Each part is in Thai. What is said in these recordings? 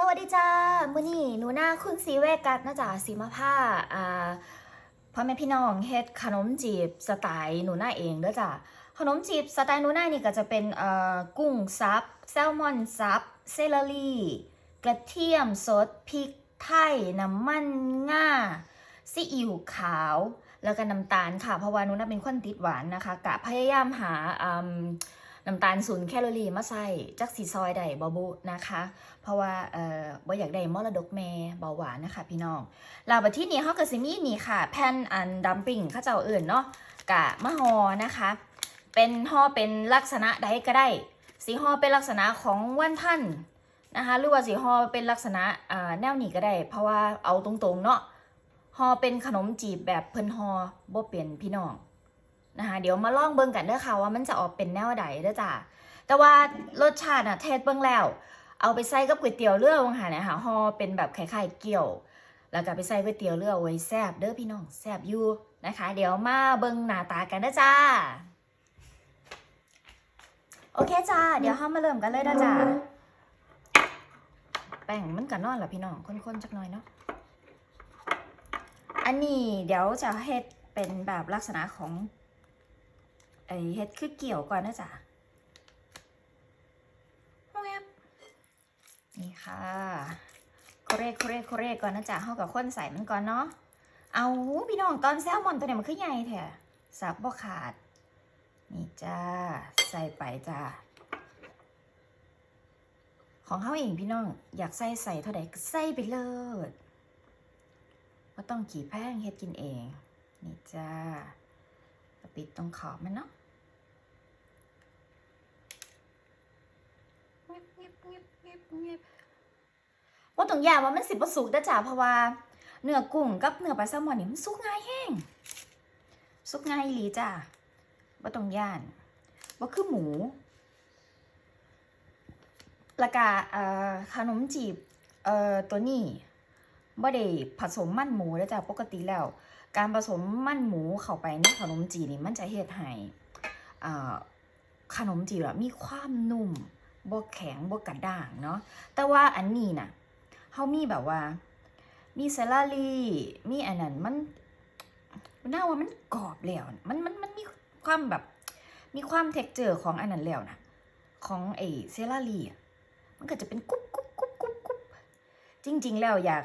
สวัสดีจ้ามื้อนี้หนูหน้าคุณสีเวกัสนะจ๊ะสีมาผ้าอ่าพ่อแม่พี่น้องเฮ็ดขนมจีบสไตล์หนูหน้าเองเด้อจ้ะขนมจีบสไตล์หนูหน้านี่ก็จะเป็นเอ่อกุ้งซับแซลมอนซับเซเลอรี่กระเทียมสดพริกไทยน้ำมันง่าซีอิ๊วขาว แล้วก็น้ำตาลค่ะเพราะว่าหนูน่าเป็นคนติดหวานนะคะกะพยายามหาอืม น้ำตาลศูนย์แคลอรี่มาใส่จักสีซอยใดบอบุนะคะ เพราะว่าเอ่อบ่อยากได้มรดกแม่เบาหวานนะคะพี่น้องลาบัที่นี้เฮาก็สิมีนี่ค่ะ แผ่นอันดัมปิ้งข้าเจ้าเอื่นเนาะกะมะฮอนะคะ เป็นห่อเป็นลักษณะใดก็ได้ สีห่อเป็นลักษณะของวันท่านนะคะหรือว่าสีห่อเป็นลักษณะอ่าแนวนี้ก็ได้ เพราะว่าเอาตรงๆเนาะห่อเป็นขนมจีบแบบเพิ่นห่อบ่เป็นพี่น้อง นะคะเดี๋ยวมาลองเบิ่งกันเด้อค่ะว่ามันจะออกเป็นแนวใดเด้อจ้าแต่ว่ารสชาติน่ะเทสเบิ่งแล้ว เอาไปใส่กับก๋วยเตี๋ยวเรือวังหานี่ยค่ะห่อเป็นแบบคล้ายๆเกี่ยว แล้วก็ไปใส่ก๋วยเตี๋ยวเรือไว้แซบเด้อพี่น้องแซบอยู่นะคะ เดี๋ยวมาเบิ่งหน้าตากันนะจ้าโอเคจ้า เดี๋ยวเฮามาเริ่มกันเลยนะจ้าแป้งมันกันนอนเหรอพี่น้องคนๆจักหน่อยเนาะ อันนี้เดี๋ยวจะเฮ็ดเป็นแบบลักษณะของ ไอเฮ็ดคือเกี่ยวก่อนนะจ๊ะแวบนี่ค่ะโคเรโคเรโคเรก่อนนะจ๊ะเฮากับข้นใส่มันก่อนเนาะ เอาพี่น้องตอนแซลมอนตัวเนี้ยมันคือใหญ่แท้สับบ่ขาด นี่จ้า ใส่ไปจ้า ของเขาเองพี่น้อง อยากใส่ใส่เท่าใดก็ใส่ไปเลยก็ต้องขี่แพงเฮ็ดกินเอง นี่จ้าปิดตรงขอบมันเนาะเงียบเงียบเงียบเงียบเงียบ ว่าตรงยาว่ามันสิบประสุกได้อจ้าเพราะว่าเนื้อกุ้งกับเนื้อปลาแซลมอนนี่มันสุกง่ายแห้งสุกง่ายหลีจ้าว่าตรงย่านว่าคือหมูล้วก็เอ่อขนมจีบเอ่อตัวนี้บ่ได้ผสมมันหมูแล้วจ้ะปกติแล้ว การผสมมันหมูเข้าไปในขนมจีบนี่มันจะเฮ็ดให้อ่าขนมจีบอะมีความนุ่ม บ่แข็งบ่กระด้างเนาะแต่ว่าอันนี้น่ะเฮามีแบบว่า มีซาลารีมีอันนั้นมันน่าว่ามันกรอบแล้วมันมันมันมีความแบบ มีความเท็กเจอร์ของอันนั้นแล้วนะของไอ้เซลารีมันก็จะเป็นกุ๊บกุ๊บกุ๊บกุ๊บกุ๊บจริง ๆ แล้วอยาก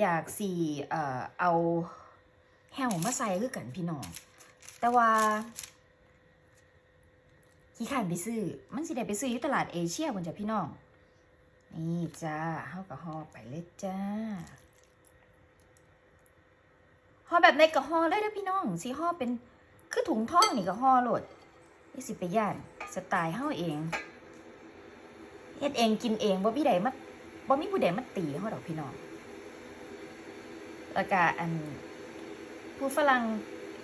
อยากสี่เอ่อเอาแฮวมาใส่คือกันพี่น้อง แต่ว่า ขี้ขานไปซื้อ มันสิได้ไปซื้ออยู่ตลาดเอเชียบนจ้ะพี่น้อง นี่จ้าเฮากับห่อไปเลยจ้าห่อแบบในกระห่อเลยเด้อพี่น้องสิห่อเป็นคือถุงท่องนี่ก็ห่อโหลดนี่สิไปย่านสไตล์เฮาเองเฮ็ดเองกินเองบ่มีใดมาบ่มีผู้ใดมาตีเฮาดอกพี่น้องแล้วก็อันผู้ฝรั่ง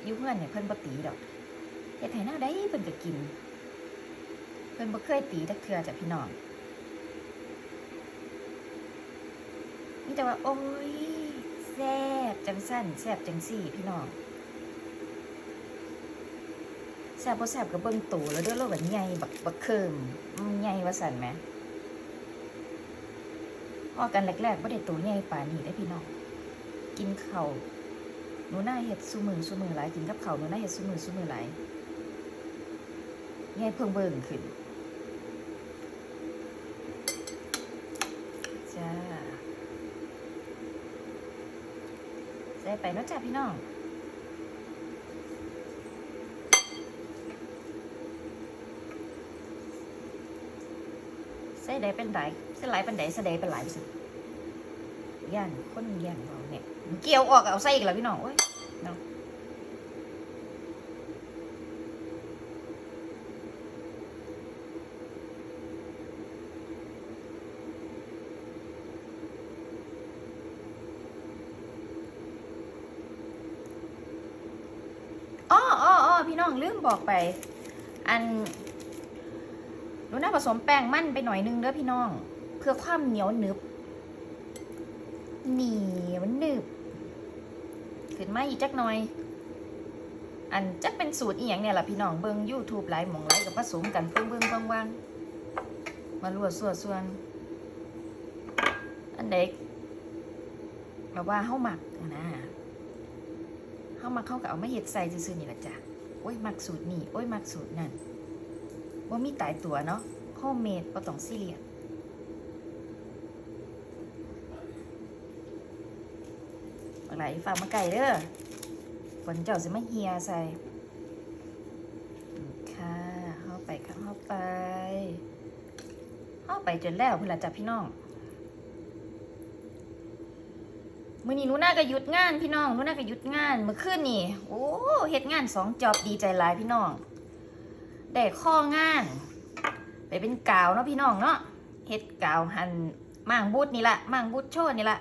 อยู่เพื่อนเนี่ยเพิ่นบ่ตีดอกเฮ็ดให้หน้าได้เพิ่นก็กิน พิ่นบ่เคยตีจักเทือจ้ะพี่น้องมีแต่ว่าโอ้ยแซ่บจังสั้นแซ่บจังสี่พี่น้องแซ่บบ่แซ่บก็เบิ่งตูแล้วด้อโลกแบบใหญ่บักบักเคิมมันใหญ่ว่าสั่นแหมพอกันแรกๆบ่ได้ตัวใหญ่ป่านนี้ได้พี่น้องกินข้าวหนูหน้าเห็ดซุมือซุมือหลายกินกับเข้าหนูหน้าเห็ดซุมือซุมือหลายใหญ่เพิ่งเบิ่งขึ้น จ้าใส่ไปนะจ้าพี่น้องใส่ได้เป็นไรใส่หลายเป็นไดใส่ได้เป็นหลายสิย่านคนย่านเราเนี่ยเกี่ยวออกเอาใส่อีกแล้วพี่น้องโอ้ยเนาะอ้ออ้ออ้อ พี่น้องลืมบอกไป อันหนูน่าผสมแป้งมั่นไปหน่อยนึงเด้อพี่น้อง เพื่อความเหนียวหนึบเหนียวหนึบขึ้นมาอีกจักหน่อย อันจักเป็นสูตรอีหยังเนี่ยล่ะพี่น้องเบิ่ง YouTube หลายหมองหลายกับผสมกันเบิ่งเบิ่งบางวางมาลวดส่วนส่วน อันใดแบบว่าเฮาหมักนะเฮามักเข้าก็เอามาเฮ็ดใส่ซื่อๆนี่ละจ้ะ โอ้ยมักสูตรนี้โอ้ยมักสูตรนั่นบ่มีตายตัวเนาะโฮมเมดบ่ต้องซีเรียสบักหลายฝากมาไก่เด้อฝนเจ้าสิมาเฮียใส่ค่ะเข้าไปค่ะเข้าไป เข้าไปจนแล้วพุ่นละจ้ะพี่น้อง มื่อนี้หนูน่าก็หยุดงานพี่น้องหนูน่าก็หยุดงานเมื่อคืนนี่โอ้เฮ็ดงานสองจอบดีใจหลายพี่น้องได้ข้องาน ไปเป็นกาวเนาะพี่น้องเนาะเฮ็ดกาวหันมั่งบูดนี่ละมั่งบูดโชว์นี่ละ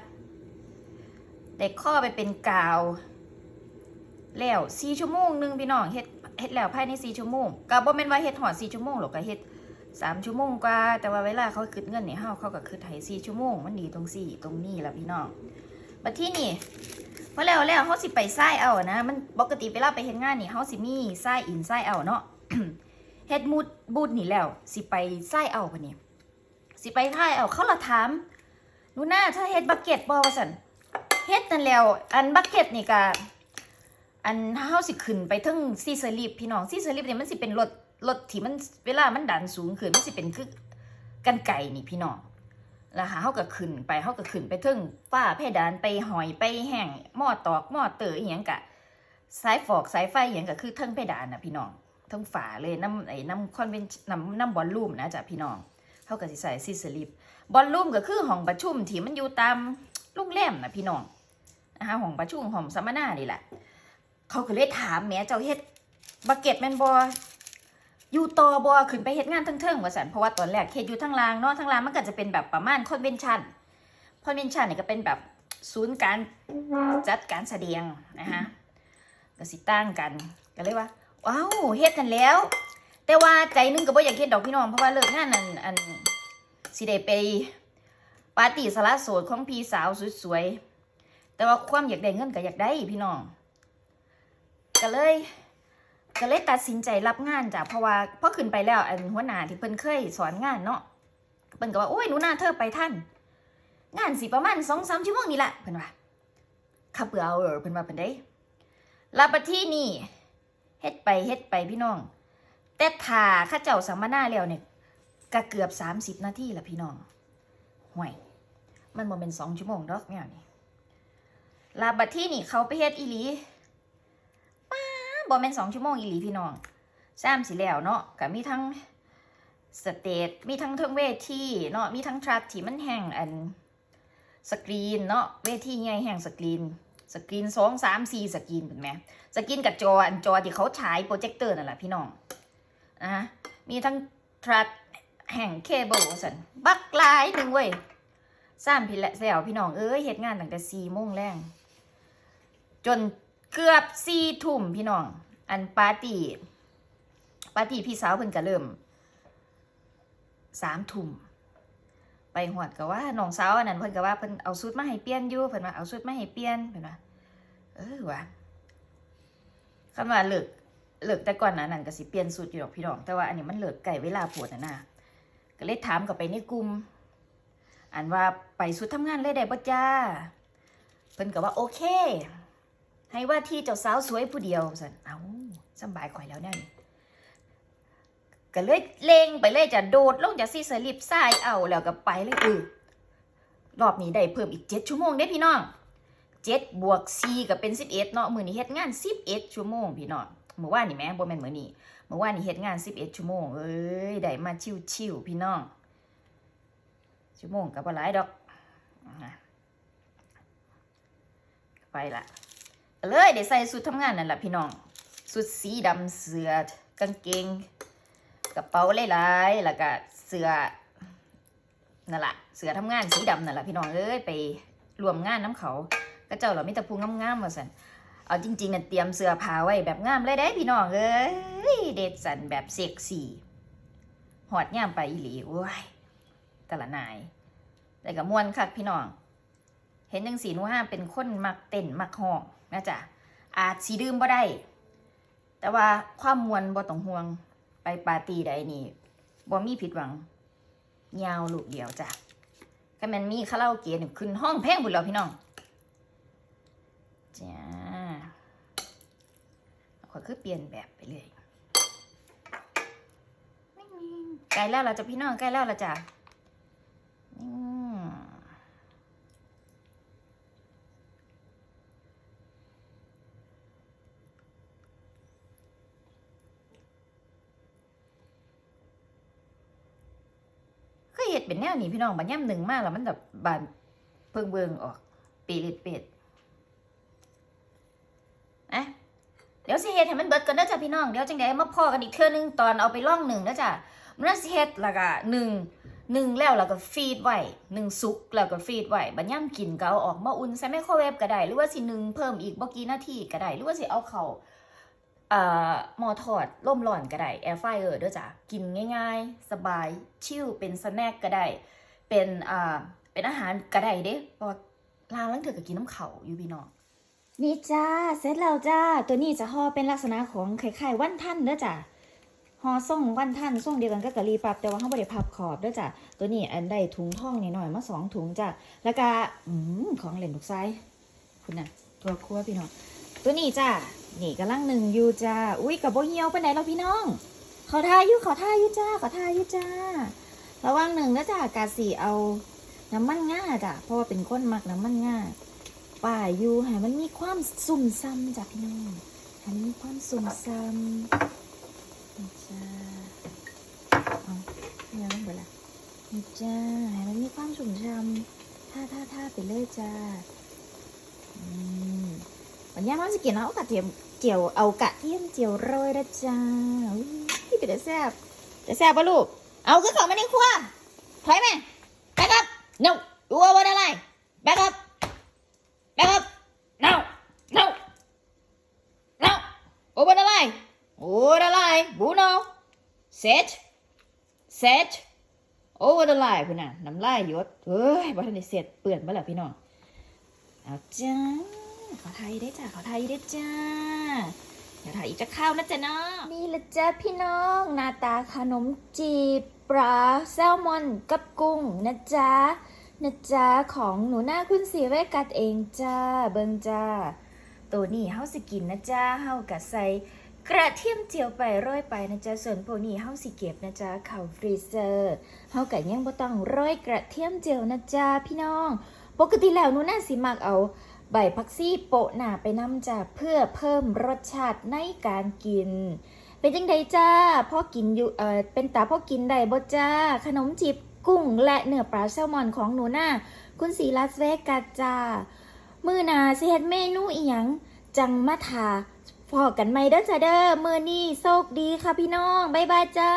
ได้ข้อไปเป็นกาว แล้วสี่ชั่วโมงหนึงพี่น้องเฮ็ดเฮ็ดแล้วภายในสี่ชั่วโมงก็บ่แม่นว่าเฮ็ดหอดสี่ชั่วโมงหรอกก็เฮ็ดสามชั่วโมงกว่าแต่ว่าเวลาเขาคืดเงินเนี่ยเฮาเขาก็คืดให้สี่ชั่วโมงมันดีตรงสี่ตรงนี้ละพี่น้อง บัดที่นี่พอแล้วแล้วเขาสิไปไส้เอานะ มันปกติเวลาไปเฮ็ดงานนี่เขาสิมีไส้อินไส้เอาเนาะเฮ็ดมูดบูดนี่แล้ว สิไปไส้เอาปะนี่สิไปท่ายเอาเขาละถามหนูหน้าถ้าเฮ็ดบักเก็ตบ่ว่าซั่นเฮ็ดนั่นแล้ว อันบักเก็ตนี่ก็อันเฮาสิขึ้นไปเทึงซีเซรีฟพี่น้องซีเซรีฟเนี่ยมันสิเป็นรถรถที่มันเวลามันดันสูงขึ้นมันสิเป็นคือกันไก่นี่พี่น้อง แล้วหาเขาก็ขึ้นไปเขาก็ขึ้นไปถึงฝ้าเพดานไปหอยไปแห้งหม้อตอกหม้อเตออหย่างกะสายฟอกสายไฟอหย่างกะคือเทิงเพดานนะพี่น้องเทิงฝาเลยน้ำไอ้น้ำคอนเวนน้ำน้ำบอลลูมนะจ๊ะพี่น้องเขาก็สิใส่ซีสลิปบอลลูมก็คือห้องประชุมที่มันอยู่ตามโรงแรมนะพี่น้องนะคะห้องประชุมห้องสัมมนานี่แหละ เขาก็เลยถามแม่เจ้าเฮ็ดบักเก็ตแมนบอ อยู่ต่อบอขึ้นไปเฮ็ดงานทั้งเทิงว่าสันเพราะว่าตอนแรกเฮ็ดอยู่ทั้งล่างเนาะทั้งล่างมันก็จะเป็นแบบประมาณคอนเวนชั่นคอนเวนชั่นนี่ยก็เป็นแบบศูนย์การจัดการแสดงนะคะก็สิตั้งกันก็เลยว่าว้าวเฮ็ดกันแล้ว แต่ว่าใจนึงก็บ่อยากเฮ็ดดอกพี่น้องเพราะว่าเลิกงานนั่นอันสิได้ไปปาร์ตี้สละโสดของพี่สาวสวยๆแต่ว่าความอยากได้เงินก็อยากได้พี่น้องก็เลย ก็เลยตัดสินใจรับงานจ้ะเพราะว่าพอขึ้นไปแล้วอันหัวหน้าที่เพิ่นเคยสอนงานเนาะเพิ่นก็ว่าโอ้ยหนูนาเธอไปท่าน งานสิประมาณสองสามชั่วโมงนี่แหละเพิ่นว่าขับเปล่าเออเพิ่นว่าเพิ่นได้รับมาที่นี่เฮ็ดไปเฮ็ดไปพี่น้อง แต่ถ้าข้าเจ้าสัมมนาแล้วเนี่ยก็เกือบสามสิบนาทีละพี่น้องห่วย มันบ่เป็นสองชั่วโมงดอกเนี่ยนี่ลาบัดที่นี่เขาไปเฮ็ดอีหลี บอแม่นสองชั่วโมงอีหลีพี่น้องแซมสิแล้วเนาะก็มีทั้งสเตจมีทั้งเทิงเวทีเนาะมีทั้งทรัคที่มันแห่งอันสกรีนเนาะเวทีใหญ่แห่งสกรีนสกรีนสองสามสี่สกรีนเป็นไหมสกรีนกับจออันจอที่เขาฉายโปรเจคเตอร์นั่นแหละพี่น้องอะมีทั้งทรัคแห่งเคเบิลสันบักลายหนึ่งเว้ยสามพี่และแซวพี่น้องเอ้ยเหตุงานตั้งแต่สี่โมงแรงจน เกือบสี่ทุ่มพี่น้อง อันปาร์ตี้ปาร์ตี้พี่สาวเพิ่นก็เริ่มสามทุ่มไปหวดก็ว่าน้องสาวอันนั้นเพิ่นก็ว่าเพิ่นเอาชุดมาให้เปลี่ยนอยู่เพิ่นว่าเอาชุดมาให้เปลี่ยนเพิ่นว่าเออว่ะคำว่าเลิกเลิกแต่ก่อนนะนั่นก็สิเปลี่ยนชุดอยู่ดอกพี่น้อง แต่ว่าอันนี้มันเลิกไก่เวลาปวดนะนะก็เลยถามกลับไปในกลุ่มอันว่าไปชุดทำงานเลยได้บ่จ้า เพิ่นก็ว่าโอเค ให้ว่าที่เจ้าสาวสวยผู้เดียวสันเอาสบายข่อยแล้วเนี่ยก็เลยเลงไปเลยจะโดดลงจากซีสลิปทรายเอาแล้วก็ไปเลยเออรอบนี้ได้เพิ่มอีกเจ็ดชั่วโมงเด้พี่น้องเจ็ดบวกสี่ก็เป็นสิบเอ็ดเนาะมือนี้เฮ็ดงานสิบเอ็ดชั่วโมงพี่น้องเมื่อวานนี่แหม่บ่แม่นมื้อนี้เมื่อวานนี่เฮ็ดงานสิบเอ็ดชั่วโมงเอ้ยได้มาชิวๆพี่น้องชั่วโมงก็บ่หลายดอกไปละ เลยได้ใส่สุดทำงานนั่นแหละพี่น้อง สุดสีดำเสื้อกางเกงกระเป๋าหลายๆแล้วก็เสื้อนั่นแหละเสื้อทำงานสีดำนั่นแหละพี่น้องเอ้ยไปรวมงานน้ำเขาก็เจ้าเราไม่ตะพูงงามๆมาสันเอาจริงๆน่ะเตรียมเสื้อผ้าไว้แบบงามเลยได้พี่น้องเอ้ยเด็ดสันแบบเซ็กซี่หอดย่ามไปอีหลีโอ้ยแต่ละนาย แต่กับมวนคักพี่น้อง เห็นจังสีหนูห้าเป็นคนมักเต้นมักห้อง นะจ๊ะอาจสีดื่มบ่ได้ แต่ว่าความมวนบ่ต้องห่วงไปปาร์ตี้ใดนี่บ่มีผิดหวังยาวลูกเดียวจ้ะก็แมันมีคาราโอเกะนี่ขึ้นห้องแพงบุญแล้วพี่น้องจ้าข่อยคือเปลี่ยนแบบไปเลยใกล้แล้วล่ะจ้ะพี่น้องใกล้แล้วล่ะจ้ะอืม เคยเห็ดเป็นแนวนี้พี่น้องบัดย่ำหนึ่งมากแล้วมันแบบบานเพิงเบิงออกปีลิดเป็ดอะเดี๋ยวสิเฮ็ดให้มันเบิดกันเด้อจ้ะพี่น้องเดี๋ยวจังไดมาพ่อกันอีกเทื่อนึงตอนเอาไปล่องหนึ่งเด้อจ้ะมันน่าสิเฮ็ดแล้วก็หนึ่งหนึ่งแล้วแล้วก็ฟีดไว้หนึ่งสุกแล้วก็ฟีดไว้บัดย่ำกินก็เอาออกมาอุ่นใส่ไมโครเวฟก็ได้หรือว่าสิหนึ่งเพิ่มอีกบ่กี่นาทีก็ได้หรือว่าสิเอาเข้า เอ่อหมอทอดร่มร้อนก็ได้แอร์ไฟเออร์เด้อจ้ะกินง่าย ๆ สบายชิลเป็นสแน็คก็ได้เป็นอ่าเป็นอาหารก็ได้เด้เพราะว่าลาวลังเถือก็กินน้ำเขาอยู่พี่น้องนี่จ้าเสร็จแล้วจ้า ตัวนี้จะห่อเป็นลักษณะของไข่ไข่วันท่านเด้อจ้ะห่อส่งวันท่านส่งเดียวกันก็กะรีปรับแต่ว่าเขาไม่ได้พับขอบเด้อจ้ะตัวนี้อันได้ถุงท่องนิดหน่อยมาสองถุงจ้ะแล้วก็อืมของเหล่นลูกไส้คุณน่ะตัวครัวพี่น้องตัวนี้จ้า นี่กำลังหนึ่งอยู่จ้า อุ้ยกับโบเหี่ยวไปไหนแล้วพี่น้องขาทาอยู่ขาทาอยู่จ้าขาทาอยู่จ้า ระวังหนึ่งนะจ้ากาสีเอาน้ำมันง่าจ้ะ เพราะว่าเป็นคนมักน้ำมันง่าป่าอยู่ให้มันมีความสุ่มซ้ำจ้ะพี่น้องให้มันมีความสุ่มซ้ำนี่จ้าเอาเนี่ยมันเบิดละนี่จ้าให้มันมีความสุ่มซ้ำท่าท่าท่าไปเลยจ้า อืม วันนี้มันจะกินเอากระเทียมเจียวเอากระเทียมเจียวโรยนะจ้าอุ้ยเป็นแต่แซ่บแต่แซ่บปะลูก เอาขึ้นเขามาในครัวถอยไหม back up no ดูว่าวันอะไร back up back up no no no โอ้วันอะไรโอ้วันอะไรบูโน set set โอ้วันอะไรคุณน่ะน้ำลายหยดเฮ้ยบัทันได้เสร็จเปื่อนมาแล้วพี่น้องเอาจ้า ขอไทยได้จ้าขอไทยได้จ้าเดี๋ยวถ่ายจะเข้านะจ๊ะเนาะนี่ละจ้าพี่น้องหน้าตาขนมจีบปลาแซลมอนกับกุ้งนะจ๊ะนะจ๊ะของหนูหน้าคุณสีเวกัดเองจ้าเบิงจ้าตัวนี้เฮาสิกินนะจ๊ะเฮากะใส่กระเทียมเจียวไปโรยไปนะจ๊ะส่วนพวกนี้เฮาสิเก็บนะจ๊ะเข้าฟรีเซอร์เฮากะยังบ่ต้องโรยกระเทียมเจียวนะจ๊ะพี่น้อง ปกติแล้วหนูน่าสิมักเอา ใบผักซี่โปะหนาไปน้ำจ้ะเพื่อเพิ่มรสชาติในการกิน เป็นจังไดจ้าพ่อกินอยู่เออเป็นตาพ่อกินได้บ่จ้า ขนมจีบกุ้งและเนื้อปลาแซลมอนของหนูน่าคุณสีลาสเวกัสจ้ามือหนาเฮ็ดเมนูอีหยังจังมาถาพอกันไหมเด้อจ้าเด้อมือนี้โชคดีค่ะพี่น้อง บ๊ายบายจ้า